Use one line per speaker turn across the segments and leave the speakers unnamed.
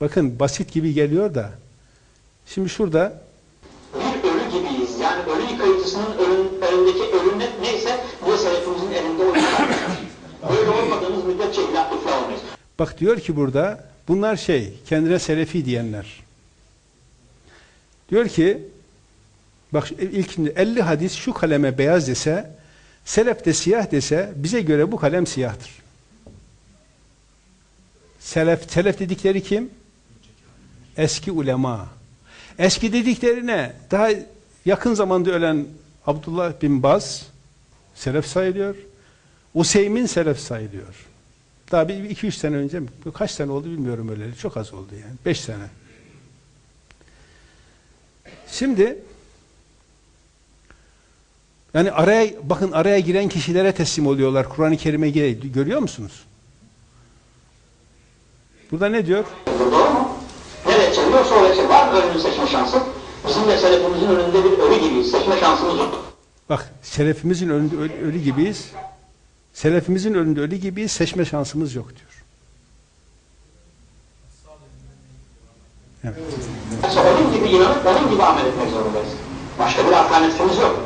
Bakın basit gibi geliyor da. Şimdi şurada
bir ölü gibiyiz. Yani ölü yıkayıcısının önün, önündeki ölü ne, neyse bu selefimizin elinde o yıkar. Böyle olmadığımız müddetçe ilah olmayız.
bak diyor ki burada bunlar şey kendine selefi diyenler. Diyor ki bak ilkinde 50 hadis şu kaleme beyaz dese selef de siyah dese bize göre bu kalem siyahtır. Selef, selef dedikleri kim? Eski ulema. Eski dediklerine daha yakın zamanda ölen Abdullah bin Baz selef sayılıyor. Useymin selef sayılıyor. Daha bir iki üç sene önce mi? kaç sene oldu bilmiyorum öyle. Çok az oldu yani. Beş sene. Şimdi yani araya bakın araya giren kişilere teslim oluyorlar. Kur'an-ı Kerim'e görüyor musunuz? Burada ne diyor?
Oraya çevir. Var mı ölünün seçme şansı? Bizim de selefimizin önünde bir ölü gibiyiz. Seçme şansımız yok.
Bak selefimizin önünde ölü, ölü gibiyiz. Selefimizin önünde ölü gibiyiz. Seçme şansımız yok diyor. Evet.
Yoksa onun gibi inanıp onun gibi amel etmek zorundayız. Başka bir alternatifimiz yok.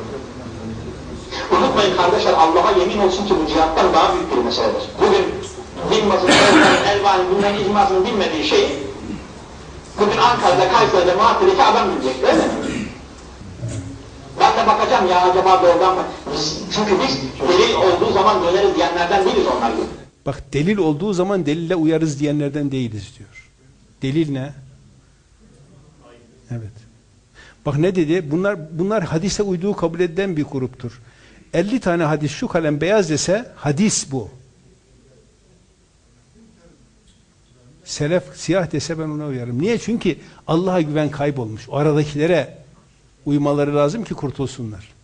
Unutmayın kardeşler Allah'a yemin olsun ki bu cihattan daha büyük bir meseledir. Bugün Dilmaz'ın, Elvan'ın, Elvan'ın, bunların icmasını bilmediği şeyi bugün Ankara'da, Kayseri'de, Malatya'daki adam bilecek değil mi? Ben de bakacağım ya acaba doğrudan mı? Çünkü biz delil olduğu zaman döneriz diyenlerden değiliz onlar gibi.
Bak delil olduğu zaman delille uyarız diyenlerden değiliz diyor. Delil ne? Evet. Bak ne dedi? Bunlar bunlar hadise uyduğu kabul edilen bir gruptur. 50 tane hadis şu kalem beyaz dese hadis bu. Selef siyah dese ben ona uyarım. Niye? Çünkü Allah'a güven kaybolmuş. O aradakilere uymaları lazım ki kurtulsunlar.